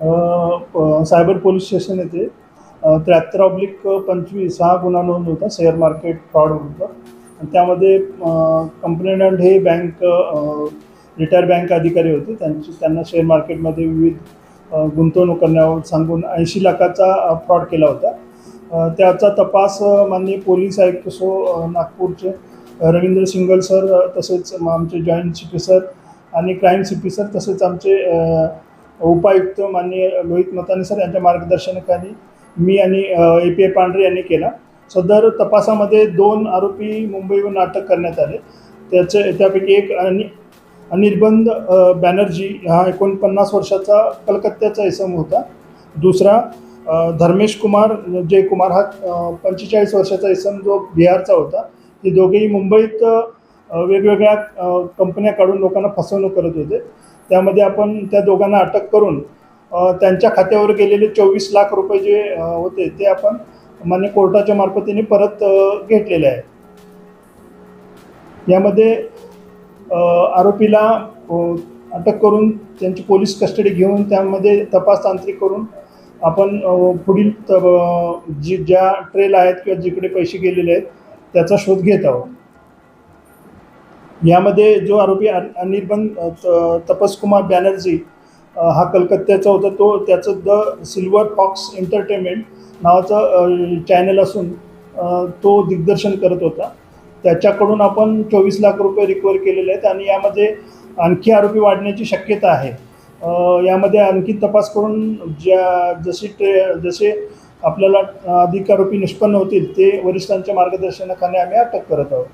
Cyber police station येथे त्र्याहत्तर oblique पंचवीस हा गुन्हा नोंद होता शेअर मार्केट फ्रॉड होता. त्यामध्ये कंप्लेनंट हे बँक रिटायर बँक अधिकारी होते. त्यांची त्यांना शेअर मार्केटमध्ये विविध गुंतवणूक करण्यावर सांगून ऐंशी लाखाचा फ्रॉड केला होता. त्याचा तपास माननीय पोलीस आयुक्त सो नागपूरचे रवींद्र सिंगल सर तसेच आमचे जॉईंट सी पी सर आणि क्राईम सी पी सर तसेच आमचे उपायुक्त माननीय लोहित मताने सर यांच्या मार्गदर्शनाखाली मी आणि ए पी ए पांढरे यांनी केला. सदर तपासामध्ये दोन आरोपी मुंबईहून अटक करण्यात आले. त्याचे त्यापैकी एक अनि अनिर्बंध बॅनर्जी हा एकोणपन्नास वर्षाचा कलकत्त्याचा इसम होता. दुसरा धर्मेश कुमार जयकुमार हा पंचेचाळीस वर्षाचा इसम जो बिहारचा होता. ते दोघेही मुंबईत वेगवेगळ्या कंपन्या काढून लोकांना फसवणूक करत होते. त्यामध्ये आपण त्या दोघांना अटक करून त्यांच्या खात्यावर गेलेले चोवीस लाख रुपये जे होते ते आपण मान्य कोर्टाच्या मार्फतीने परत घेतलेले आहे. यामध्ये आरोपीला अटक करून त्यांची पोलीस कस्टडी घेऊन त्यामध्ये तपास तांत्रिक करून आपण पुढील त- जी ज्या ट्रेल आहेत किंवा जिकडे पैसे गेलेले आहेत त्याचा शोध घेत आहोत. यामध्ये जो आरोपी अनिर्बन त- तपसकुमार बॅनर्जी हा कलकत्त्याचा होता तो त्याचं द सिल्वर फॉक्स एंटरटेनमेंट नावाचं चॅनल असून तो दिग्दर्शन करत होता. त्याच्याकडून आपण चोवीस लाख रुपये रिकवर केलेले आहेत आणि यामध्ये आणखी आरोपी वाढण्याची शक्यता आहे. यामध्ये आणखी तपास करून ज्या जशी ट्रे जसे आपल्याला अधिक आरोपी निष्पन्न होतील ते वरिष्ठांच्या मार्गदर्शनाखाली आम्ही अटक करत आहोत.